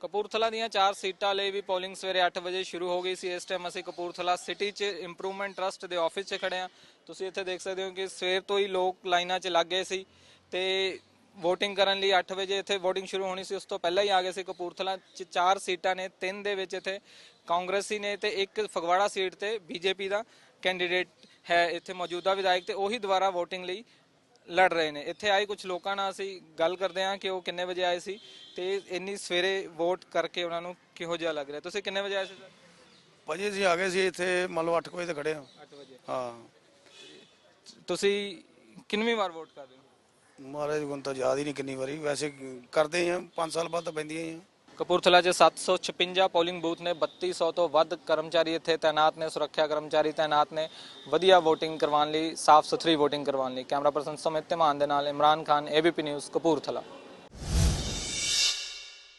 ਕਪੂਰਥਲਾ ਦੀਆਂ ਚਾਰ ਸੀਟਾਂ ਲਈ ਵੀ ਪੋਲਿੰਗ ਸਵੇਰੇ 8 ਵਜੇ ਸ਼ੁਰੂ ਹੋ ਗਈ ਸੀ। ਇਸ ਟਾਈਮ ਅਸੀਂ ਕਪੂਰਥਲਾ ਸਿਟੀ 'ਚ ਇੰਪਰੂਵਮੈਂਟ ਟਰਸਟ ਦੇ ਆਫਿਸ 'ਚ ਖੜੇ ਆ ਤੁਸੀਂ ਇੱਥੇ ਦੇਖ ਸਕਦੇ ਹੋ ਕਿ ਸਵੇਰ ਤੋਂ ਹੀ ਲੋਕ ਲਾਈਨਾਂ 'ਚ ਲੱਗ ਗਏ ਸੀ ਤੇ VOTING ਕਰਨ ਲਈ 8 ਵਜੇ ਇੱਥੇ VOTING ਸ਼ੁਰੂ ਹੋਣੀ ਸੀ। ਉਸ ਤੋਂ ਪਹਿਲਾਂ ਹੀ ਆ ਗਏ ਸੀ ਕਪੂਰਥਲਾ 'ਚ ਚਾਰ ਸੀਟਾਂ ਨੇ, ਤਿੰਨ ਦੇ ਵਿੱਚ ਇੱਥੇ ਕਾਂਗਰਸੀ ਨੇ ਤੇ ਇੱਕ ਫਗਵਾੜਾ ਸੀਟ ਤੇ ਬੀਜੇਪੀ ਦਾ ਕੈਂਡੀਡੇਟ ਹੈ ਇੱਥੇ ਮੌਜੂਦਾ ਵਿਧਾਇਕ ਤੇ ਉਹੀ ਦੁਬਾਰਾ VOTING ਲਈ ਲੜ ਰਹੇ ਨੇ। ਇੱਥੇ ਆਏ ਕੁਝ ਲੋਕਾਂ ਨਾਲ ਅਸੀਂ ਗੱਲ ਕਰਦੇ ਹਾਂ ਕਿ ਉਹ ਕਿੰਨੇ ਵਜੇ ਆਏ ਸੀ ਤੇ ਇੰਨੀ ਸਵੇਰੇ ਵੋਟ ਕਰਕੇ ਉਹਨਾਂ ਨੂੰ ਕਿਹੋ ਜਿਹਾ ਲੱਗ ਰਿਹਾ। ਤੁਸੀਂ ਕਿੰਨੇ ਵਜੇ ਆਏ ਸੀ ਸਰ? ਭਾਜੀ ਅਸੀਂ ਆ ਗਏ ਸੀ ਇੱਥੇ ਮੰਨ ਲਓ 8 ਵਜੇ ਤੇ ਖੜੇ ਆ 8 ਵਜੇ। ਹਾਂ। ਤੁਸੀਂ ਕਿੰਨਵੀਂ ਵਾਰ ਵੋਟ ਕਰ ਰਹੇ ਹੋ? ਮਹਾਰਾਜ ਨੂੰ ਤਾਂ ਯਾਦ ਹੀ ਨਹੀਂ ਕਿੰਨੀ ਵਾਰੀ। ਵੈਸੇ ਕਰਦੇ ਆ 5 ਸਾਲ ਬਾਅਦ ਤਾਂ ਪੈਂਦੀਆਂ ਹੀ ਆ ਕਪੂਰਥਲਾ 'ਚ 756 ਪੋਲਿੰਗ ਬੂਥ ਨੇ 3200 ਤੋਂ ਵੱਧ ਕਰਮਚਾਰੀ ਇੱਥੇ ਤਾਇਨਾਤ ਨੇ, ਸੁਰੱਖਿਆ ਕਰਮਚਾਰੀ ਤਾਇਨਾਤ ਨੇ। ਵਧੀਆ VOTING ਕਰਵਾਉਣ ਲਈ ਸਾਫ਼ ਸੁਥਰੀ VOTING ਕਰਵਾਉਣ ਲਈ। ਕੈਮਰਾ ਪਰਸਨ ਸਮਿਤ ਧਮਾਨ ਦੇ ਨਾਲ, ਇਮਰਾਨ ਖਾਨ ABP ਨਿਊਜ਼, ਕਪੂਰਥਲਾ।